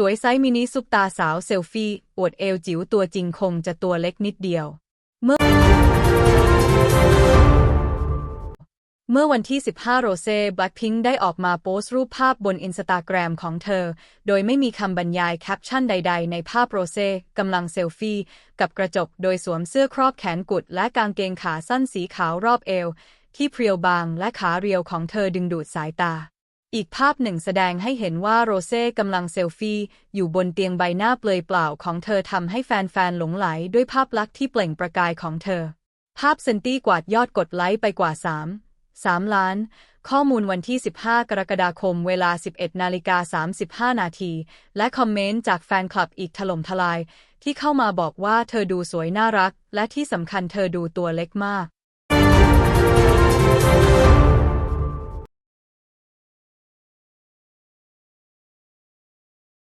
สวยไซส์มินิซุปตาสาวเซลฟี่ อวดเอวจิ๋วตัวจริงคงจะตัวเล็กนิดเดียว เมื่อ เมื่อวันที่ 15 โรเซ่แบล็คพิงค์ได้ออกมาโพสต์รูปภาพบนอินสตาแกรมของเธอ โดยไม่มีคำบรรยายแคปชั่นใดๆ ในภาพโรเซ่กำลังเซลฟี่ กับกระจกโดยสวมเสื้อครอบแขนกุด และกางเกงขาสั้นสีขาวรอบเอว ที่เพรียวบางและขาเรียวของเธอดึงดูดสายตา อีกภาพหนึ่งแสดงให้เห็นว่าโรเซ่กำลังเซลฟี่ อยู่บนเตียงใบหน้าเปลือยเปล่าของเธอทำให้แฟนๆ หลงไหลด้วยภาพลักษณ์ที่เปล่งประกายของเธอ ภาพเซนตี้กวาดยอดกดไลค์ไปกว่า 3 3 ล้าน ข้อมูลวันที่ 15 กรกฎาคมเวลา 11 นาฬิกา 35 นาที และคอมเมนต์จากแฟนคลับอีกถล่มทลาย ที่เข้ามาบอกว่าเธอดูสวยน่ารัก และที่สำคัญเธอดูตัวเล็กมาก